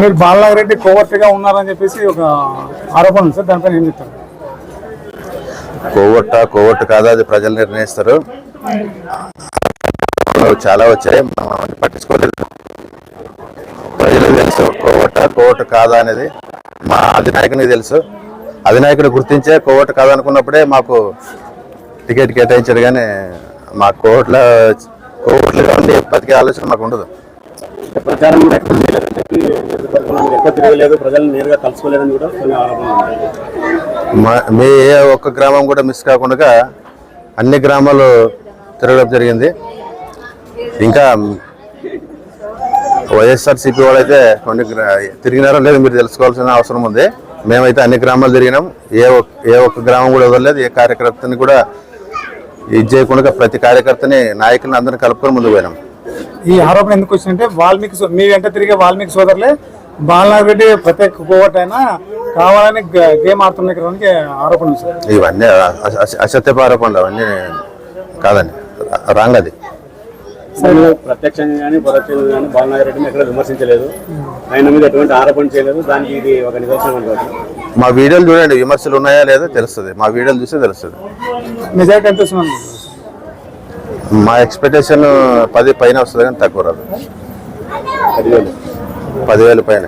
మీరు బాలనాగిరెడ్డి కోవర్ట్గా ఉన్నారని చెప్పేసి ఒక ఆరోపణ ఉంది సార్. దానిపైన ఏం చెప్తారు? కోవట్ట కోవర్ట్ కాదా అది ప్రజలు నిర్ణయిస్తారు. చాలా వచ్చాయి. మనం పట్టించుకోలేదు. ప్రజలకు తెలుసు కోవట్ట కోవట కాదా అనేది మా అధినాయకునికి తెలుసు. అధినాయకుడు గుర్తించే కోవట కాదా అనుకున్నప్పుడే మాకు టికెట్ కేటాయించారు కానీ మా కోవట్ల కోవట్లుగా ఉండి బతికే ఆలోచన మాకు ఉండదు. ప్రచారం కూడా ఎక్కువ చేయలేదని చెప్పి నియోజకవర్గంలో ఎక్కువ తిరగలేదు ప్రజలను నేరుగా కలుసుకోలేదని కూడా కొన్ని ఆరోపణలు మా మీ ఏ ఒక్క గ్రామం కూడా మిస్ కాకుండా అన్ని గ్రామాలు తిరగడం జరిగింది. ఇంకా వైఎస్ఆర్సీపీ వాళ్ళైతే కొన్ని తిరిగినారో లేదో మీరు తెలుసుకోవాల్సిన అవసరం ఉంది. మేమైతే అన్ని గ్రామాలు తిరిగినాం. ఏ ఒక్క ఏ ఒక్క గ్రామం కూడా వదలలేదు. ఏ కార్యకర్తని కూడా ఇది చేయకుండా ప్రతి కార్యకర్తని నాయకులను అందరిని కలుపుకొని ముందుకు పోయినాం. ఈ ఆరోపణ ఎందుకు వచ్చిందంటే వాల్మీకి మీ వెంట తిరిగే వాల్మీకి సోదరులే బాలనాగిరెడ్డి ప్రత్యేక కోవట్ అయినా కావాలని గ- గేమ్ ఆడుతున్న ఆరోపణ ఇవన్నీ అస- అస- అసత్యపు ఆరోపణలు అవన్నీ కాదండి. రాంగ్ అది ప్రత్యక్షంగా కానీ పరోక్షంగా కానీ బాలనాగర్ రెడ్డిని ఎక్కడ విమర్శించలేదు. ఆయన మీద ఎటువంటి ఆరోపణ చేయలేదు. దానికి ఇది ఒక నిదర్శనం అనుకోవచ్చు మా వీడియోలు చూడండి విమర్శలు ఉన్నాయా లేదో తెలుస్తుంది. మా వీడియోలు చూస్తే తెలుస్తుంది. నిజాయితీ ఎంత మా ఎక్స్పెక్టేషన్ పది పైన వస్తుంది కానీ తక్కువ రాదు. పదివేలు. పదివేల పైన.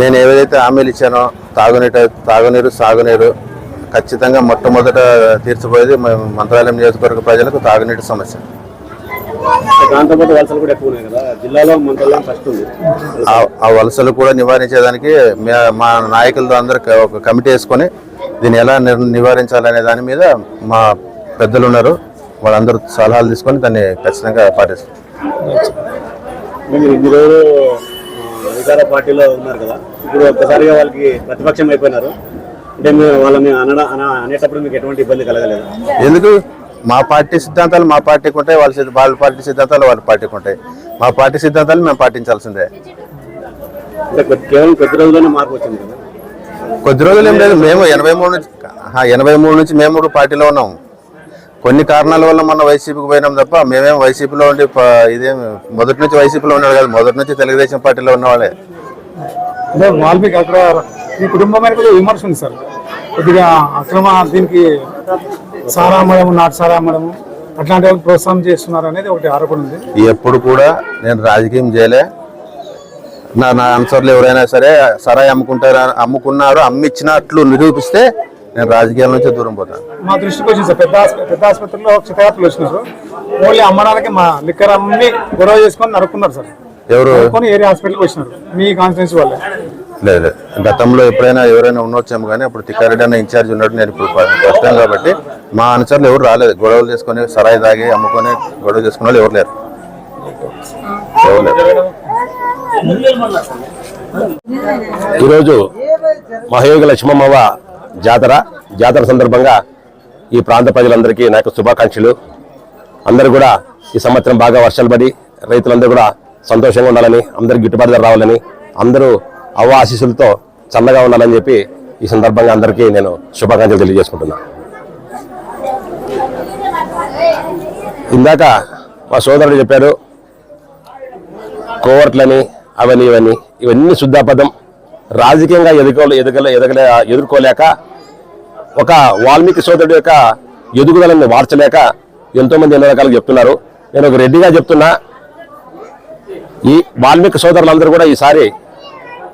నేను ఏదైతే హామీలు ఇచ్చానో తాగునీటి తాగునీరు సాగునీరు ఖచ్చితంగా మొట్టమొదట తీర్చిపోయేది మంత్రాలయం నియోజకవర్గ ప్రజలకు తాగునీటి సమస్య. దాంతోపాటు వలసలు కూడా ఎక్కువ ఉన్నాయి కదా. జిల్లాలో మంత్రాలయం ఫస్ట్ ఉంది. ఆ- ఆ వలసలు కూడా నివారించేదానికి మే- మా నాయకులతో అందరూ ఒక కమిటీ వేసుకొని దీన్ని ఎలా నివారించాలనే దాని మీద మా పెద్దలు ఉన్నారు. వాళ్ళందరూ సలహాలు తీసుకొని దాన్ని ఖచ్చితంగా పాటిస్తారు ఇన్ని రోజులు అధికార పార్టీలో ఉన్నారు కదా. ఇప్పుడు ఒక్కసారిగా వాళ్ళకి ప్రతిపక్షం అయిపోయినారు. అంటే మీరు వాళ్ళని అనడ అన అనేటప్పుడు మీకు ఎటువంటి ఇబ్బంది కలగలేదు. ఎందుకు? మా పార్టీ సిద్ధాంతాలు మా పార్టీకి ఉంటాయి వాళ్ళ సిద్ధ- వాళ్ళ పార్టీ సిద్ధాంతాలు వాళ్ళ పార్టీకి ఉంటాయి. మా పార్టీ సిద్ధాంతాలు మేము పాటించాల్సిందే. అంటే కొద్ది- కేవలం కొద్ది రోజుల్లోనే మార్పు వచ్చింది కదా? కొద్ది రోజులు ఏం లేదు మేము ఎనభై మూడు నుంచి ఆ, ఎనభై మూడు నుంచి మేము కూడా పార్టీలో ఉన్నాం. కొన్ని కారణాల వల్ల మొన్న వైసీపీకి పోయినాం తప్ప మేమేం వైసీపీలో ఉండి ఇదేం మొదటి నుంచి వైసీపీలో ఉన్నాడు కాదు మొదటి నుంచి తెలుగుదేశం పార్టీలో ఉన్నవాళ్ళే వాల్మీకి అక్కడ ఈ కుటుంబం విమర్శ ఉంది సార్. కొద్దిగా అక్రమ దీనికి సారా అమ్మడం నాటు సారా అమ్మడం అట్లాంటి వాళ్ళు ప్రోత్సాహం చేస్తున్నారు అనేది ఒకటి ఆరోపణ ఉంది. ఎప్పుడు కూడా నేను రాజకీయం చేయలే. నా నా అనుసరులు ఎవరైనా సరే సరాయి అమ్ముకుంటారా అమ్ముకున్నారు అమ్మిచ్చినట్లు నిరూపిస్తే నేను రాజకీయాల నుంచి దూరం పోతాను. మా దృష్టికి వచ్చింది సార్ పెద్ద పెద్ద ఆసుపత్రిలో క్షతగాత్రులు వచ్చినారు. ఓన్లీ అమ్మడానికి మా లిక్కర్ అమ్మి గొడవ చేసుకొని నరుక్కున్నారు సార్. ఎవరు? ఏరియా హాస్పిటల్కి వచ్చినారు. మీ కాన్స్టిట్యూన్సీ వాళ్ళే. లేదు. గతంలో ఎప్పుడైనా ఎవరైనా ఉండొచ్చాము కానీ అప్పుడు తిక్కారెడ్డి అన్న ఇన్ఛార్జ్ ఉన్నాడు నేను ఇప్పుడు ఫస్ట్ టైం కాబట్టి మా అనుచరులు ఎవరు రాలేదు. గొడవలు చేసుకొని సరాయి తాగి అమ్ముకొని గొడవ చేసుకున్న వాళ్ళు ఎవరు లేరు. ఎవరు లేరు. ఈరోజు మహయోగి లక్ష్మమ్మవ జాతర జాతర సందర్భంగా ఈ ప్రాంత ప్రజలందరికీ నాకు శుభాకాంక్షలు. అందరూ కూడా ఈ సంవత్సరం బాగా వర్షాలు పడి రైతులందరూ కూడా సంతోషంగా ఉండాలని అందరికి గిట్టుబాటు ధర రావాలని అందరూ అవ్వ ఆశీస్సులతో చల్లగా ఉండాలని చెప్పి ఈ సందర్భంగా అందరికీ నేను శుభాకాంక్షలు తెలియజేసుకుంటున్నాను ఇందాక మా సోదరుడు చెప్పారు కోవర్ట్లని అవన్నీ ఇవన్నీ ఇవన్నీ శుద్ధాపదం. రాజకీయంగా ఎదుర్కో ఎదగలే ఎదగలే ఎదుర్కోలేక ఒక వాల్మీకి సోదరుడు యొక్క ఎదుగుదలని మార్చలేక ఎంతోమంది ఎన్నో రకాలుగా చెప్తున్నారు. నేను ఒక రెడ్డిగా చెప్తున్నా ఈ వాల్మీకి సోదరులందరూ కూడా ఈసారి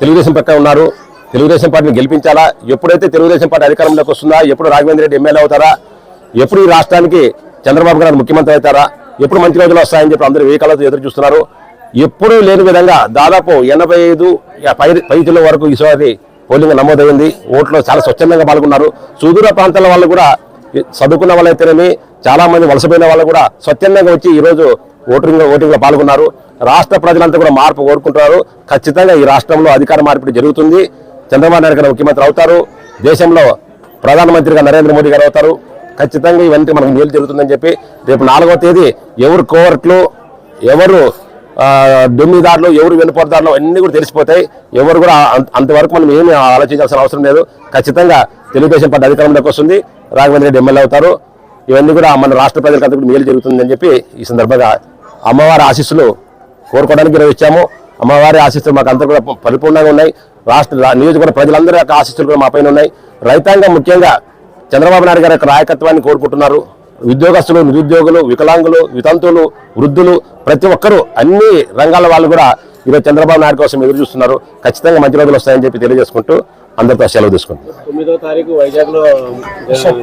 తెలుగుదేశం పక్కన ఉన్నారు. తెలుగుదేశం పార్టీని గెలిపించాలా? ఎప్పుడైతే తెలుగుదేశం పార్టీ అధికారంలోకి వస్తుందా? ఎప్పుడు రాఘవేంద్ర రెడ్డి ఎమ్మెల్యే అవుతారా? ఎప్పుడు ఈ రాష్ట్రానికి చంద్రబాబు గారు ముఖ్యమంత్రి అవుతారా? ఎప్పుడు మంచి రోజులు వస్తాయని చెప్పి అందరూ వేకాలతో ఎదురు చూస్తున్నారు. ఎప్పుడూ లేని విధంగా దాదాపు ఎనభై ఐదు పై పైతుల వరకు ఈసారి పోలింగ్ నమోదైంది. ఓట్లో చాలా స్వచ్ఛందంగా పాల్గొన్నారు. సుదూర ప్రాంతాల వాళ్ళు కూడా చదువుకున్న వాళ్ళైతేనేమి చాలామంది వలసపోయిన వాళ్ళు కూడా స్వచ్ఛందంగా వచ్చి ఈరోజు ఓటింగ్ ఓటింగ్లో పాల్గొన్నారు. రాష్ట్ర ప్రజలంతా కూడా మార్పు కోరుకుంటున్నారు. ఖచ్చితంగా ఈ రాష్ట్రంలో అధికార మార్పిడి జరుగుతుంది. చంద్రబాబు నాయుడు గారు ముఖ్యమంత్రి అవుతారు. దేశంలో ప్రధానమంత్రిగా నరేంద్ర మోడీ గారు అవుతారు. ఖచ్చితంగా ఇవన్నీ మనకు మేలు జరుగుతుందని చెప్పి రేపు నాలుగో తేదీ ఎవరు కోవర్ట్లు ఎవరు దుమ్మిదారులు దొమ్మిదారులు ఎవరు వెనుపడదారులు అన్నీ కూడా తెలిసిపోతాయి. ఎవరు కూడా అంతవరకు మనం ఏమి ఆలోచించాల్సిన అవసరం లేదు. ఖచ్చితంగా తెలుగుదేశం పార్టీ అధికారంలోకి వస్తుంది. రాఘవేంద్ర రెడ్డి ఎమ్మెల్యే అవుతారు. ఇవన్నీ కూడా మన రాష్ట్ర ప్రజలకు అంతా కూడా మేలు జరుగుతుందని చెప్పి ఈ సందర్భంగా అమ్మవారి ఆశీస్సులు కోరుకోవడానికి నిర్వహించాము అమ్మవారి ఆశీస్సులు మాకు అంతా కూడా పరిపూర్ణంగా ఉన్నాయి. రాష్ట్ర నియోజకవర్గ ప్రజలందరి యొక్క ఆశీస్సులు కూడా మా పైన ఉన్నాయి. రైతాంగం ముఖ్యంగా చంద్రబాబు నాయుడు గారి యొక్క నాయకత్వాన్ని కోరుకుంటున్నారు. ఉద్యోగస్తులు నిరుద్యోగులు వికలాంగులు వితంతువులు వృద్ధులు ప్రతి ఒక్కరూ అన్ని రంగాల వాళ్ళు కూడా ఈరోజు చంద్రబాబు నాయుడు కోసం ఎదురు చూస్తున్నారు. ఖచ్చితంగా మంచి రోజులు వస్తాయని చెప్పి తెలియజేసుకుంటూ అందరితో సెలవు తీసుకుంటున్నారు తొమ్మిదో తారీఖు వైజాగ్లో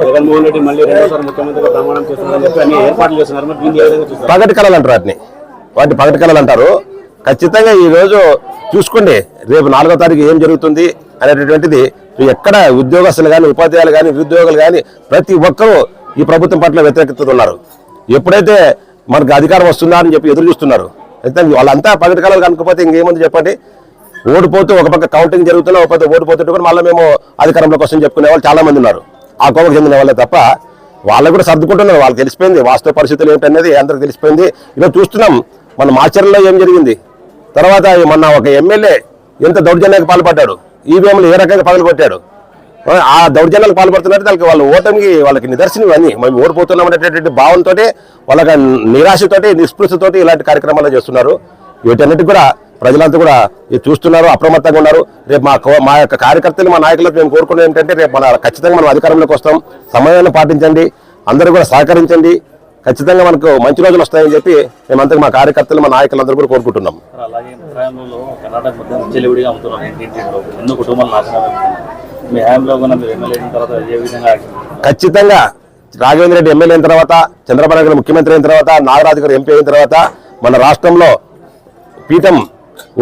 జగన్మోహన్ రెడ్డి మళ్ళీ రెండోసారి ముఖ్యమంత్రిగా ప్రమాణం చేస్తున్నారని చెప్పి అన్ని ఏర్పాట్లు చేస్తున్నారు. మరి దీన్ని ఏ విధంగా చూస్తారు? పగటి కళలు అంటారు వాటిని. వాటి పగటి కళలు అంటారు ఖచ్చితంగా ఈ రోజు చూసుకోండి రేపు నాలుగో తారీఖు ఏం జరుగుతుంది అనేటటువంటిది ఎక్కడ ఉద్యోగస్తులు కానీ ఉపాధ్యాయులు కానీ నిరుద్యోగులు కానీ ప్రతి ఒక్కరూ ఈ ప్రభుత్వం పట్ల వ్యతిరేకత ఉన్నారు ఎప్పుడైతే మనకు అధికారం వస్తుందా అని చెప్పి ఎదురు చూస్తున్నారు. అయితే వాళ్ళంతా పగటి కళలు కనుకపోతే ఇంకేముంది చెప్పండి? ఓడిపోతూ ఒక పక్క కౌంటింగ్ జరుగుతున్నా ఒక పక్క ఓడిపోతుంటే కూడా మళ్ళీ మేము అధికారంలోకి వస్తుంది చెప్పుకునే వాళ్ళు చాలా మంది ఉన్నారు. ఆ కోవకు చెందిన వాళ్ళే తప్ప వాళ్ళు కూడా సర్దుకుంటున్నారు. వాళ్ళకి తెలిసిపోయింది వాస్తవ పరిస్థితులు ఏంటనేది అందరికి తెలిసిపోయింది. ఇలా చూస్తున్నాం మన మాచర్లో ఏం జరిగింది? తర్వాత మొన్న ఒక ఎమ్మెల్యే ఎంత దౌర్జన్యానికి పాల్పడ్డాడు? ఈవీఎంలు ఏ రకంగా పగలగొట్టాడు? ఆ దౌర్జన్యాలకు పాల్పడుతున్నట్టు దానికి వాళ్ళ ఓటమికి వాళ్ళకి నిదర్శనం ఇవన్నీ. మేము ఓడిపోతున్నాం అనేటటువంటి భావంతో వాళ్ళకి నిరాశతోటి నిస్పృహతోటి ఇలాంటి కార్యక్రమాలు చేస్తున్నారు. వీటన్నిటి కూడా ప్రజలంతా కూడా చూస్తున్నారు అప్రమత్తంగా ఉన్నారు. రేపు మా మా యొక్క కార్యకర్తలు మా నాయకులకు మేము కోరుకునేది ఏంటంటే రేపు మన ఖచ్చితంగా మనం అధికారంలోకి వస్తాం. సమయాన్ని పాటించండి. అందరూ కూడా సహకరించండి. ఖచ్చితంగా మనకు మంచి రోజులు వస్తాయని చెప్పి మేమంతా మా కార్యకర్తలు మా నాయకులందరూ కూడా కోరుకుంటున్నాం. ఖచ్చితంగా రాఘవేంద్ర రెడ్డి ఎమ్మెల్యే అయిన తర్వాత చంద్రబాబు నాయుడు ముఖ్యమంత్రి అయిన తర్వాత నాగరాజు గారు ఎంపీ అయిన తర్వాత మన రాష్ట్రంలో పీఠం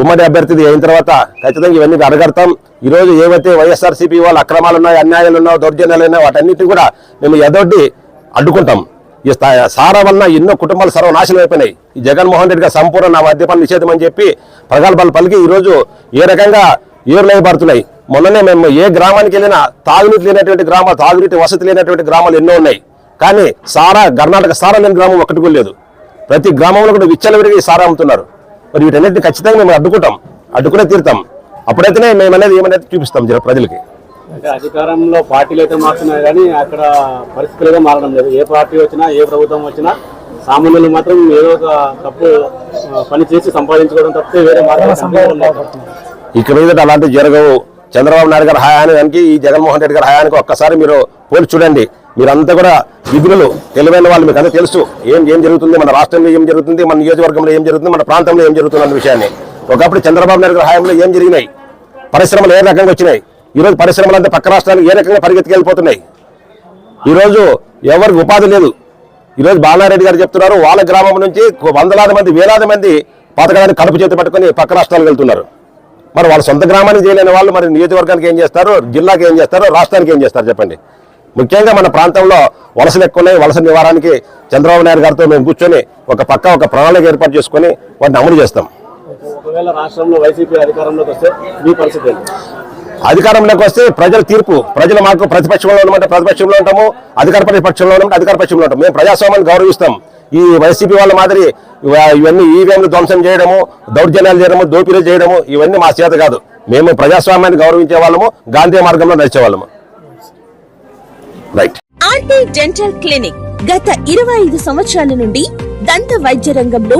ఉమ్మడి అభ్యర్థిది అయిన తర్వాత ఖచ్చితంగా ఇవన్నీ అడగడతాం ఈ రోజు ఏవైతే వైఎస్ఆర్సీపీ వాళ్ళు అక్రమాలు ఉన్నాయి అన్యాయాలు ఉన్నాయో దౌర్జన్యాలు ఉన్నాయో వాటన్నిటిని కూడా మేము ఎదొడ్డి అడ్డుకుంటాం. ఈ సారా వలన ఎన్నో కుటుంబాలు సర్వనాశనం అయిపోయినాయి. ఈ జగన్మోహన్ రెడ్డి గారు సంపూర్ణ నా మద్యపాన నిషేధం అని చెప్పి ప్రగల్భాలు పలికి ఈ రోజు ఏ రకంగా ఏరులేయబడుతున్నాయి మొన్ననే మేము ఏ గ్రామానికి వెళ్ళినా తాగునీటి లేనటువంటి గ్రామాలు తాగునీటి వసతి లేనటువంటి గ్రామాలు ఎన్నో ఉన్నాయి. కానీ సారా కర్ణాటక సారా లేని గ్రామం ఒకటి కూడా లేదు. ప్రతి గ్రామంలో కూడా విచ్చలవిడిగా ఈ సారా అమ్ముతున్నారు. మరి వీటన్నిటిని ఖచ్చితంగా మేము అడ్డుకుంటాం. అడ్డుకునే తీరుతాం. అప్పుడైతేనే మేము అనేది ఏమనేది చూపిస్తాం ప్రజలకి. అంటే అధికారంలో పార్టీలు అయితే మారుతున్నాయి కానీ అక్కడ పరిస్థితులుగా మారడం లేదు. ఏ పార్టీ వచ్చినా ఏ ప్రభుత్వం వచ్చినా సామాన్యులు మాత్రం ఏదో ఒక తప్పు పని చేసి సంపాదించుకోవడం తప్పితే వేరే మార్గం ఇక మీద అలాంటివి జరగవు. చంద్రబాబు నాయుడు గారి హయానికి ఈ జగన్మోహన్ రెడ్డి గారి హయానికి ఒక్కసారి మీరు పోల్చి చూడండి. మీరంతా కూడా విధులు తెలివైన వాళ్ళు మీకు అంతా తెలుసు. ఏం ఏం జరుగుతుంది? మన రాష్ట్రంలో ఏం జరుగుతుంది? మన నియోజకవర్గంలో ఏం జరుగుతుంది? మన ప్రాంతంలో ఏం జరుగుతుంది అన్న విషయాన్ని. ఒకప్పుడు చంద్రబాబు నాయుడు గారి హయాంలో ఏం జరిగినాయి? పరిశ్రమలు ఏ రకంగా వచ్చినాయి? ఈరోజు పరిశ్రమలంతా పరిశ్రమలు పక్క రాష్ట్రాలు ఏ రకంగా పరిగెత్తుకెళ్ళిపోతున్నాయి? ఈరోజు ఎవరికి ఉపాధి లేదు. ఈరోజు బాలారెడ్డి గారు చెప్తున్నారు వాళ్ళ గ్రామం నుంచి వందలాది మంది వేలాది మంది పథకాలను కడుపు చేతి పట్టుకొని పక్క రాష్ట్రాలకు వెళ్తున్నారు. మరి వాళ్ళ సొంత గ్రామానికి చేయలేని వాళ్ళు మరి నియోజకవర్గానికి ఏం చేస్తారు? జిల్లాకి ఏం చేస్తారు? రాష్ట్రానికి ఏం చేస్తారు చెప్పండి? ముఖ్యంగా మన ప్రాంతంలో వలసలు ఎక్కువ ఉన్నాయి. వలస నివారణకి చంద్రబాబు నాయుడు గారితో మేము కూర్చొని ఒక పక్క ఒక ప్రణాళిక ఏర్పాటు చేసుకొని వాటిని అమలు చేస్తాం. అధికారంలోకి వస్తే ప్రజల తీర్పు ప్రజలు మాకు ప్రతిపక్షంలో ఉండమంటే ప్రతిపక్షంలో ఉంటాము అధికార ప్రతిపక్షంలో ఉండమంటే అధికార పక్షంలో ఉంటాం మేము ప్రజాస్వామ్యాన్ని గౌరవిస్తాం. ఈ వైసీపీ వాళ్ళ మాదిరి ఇవన్నీ ఈవీఎంలు ధ్వంసం చేయడము దౌర్జన్యాలు చేయడము దోపిడీలు చేయడము ఇవన్నీ మా చేత కాదు. మేము ప్రజాస్వామ్యాన్ని గౌరవించే వాళ్ళము గాంధీ మార్గంలో నడిచే వాళ్ళము. రైట్ ఆర్టీ డెంటల్ క్లినిక్ గత ఇరవై ఐదు సంవత్సరాల నుండి దంత వైద్య రంగంలో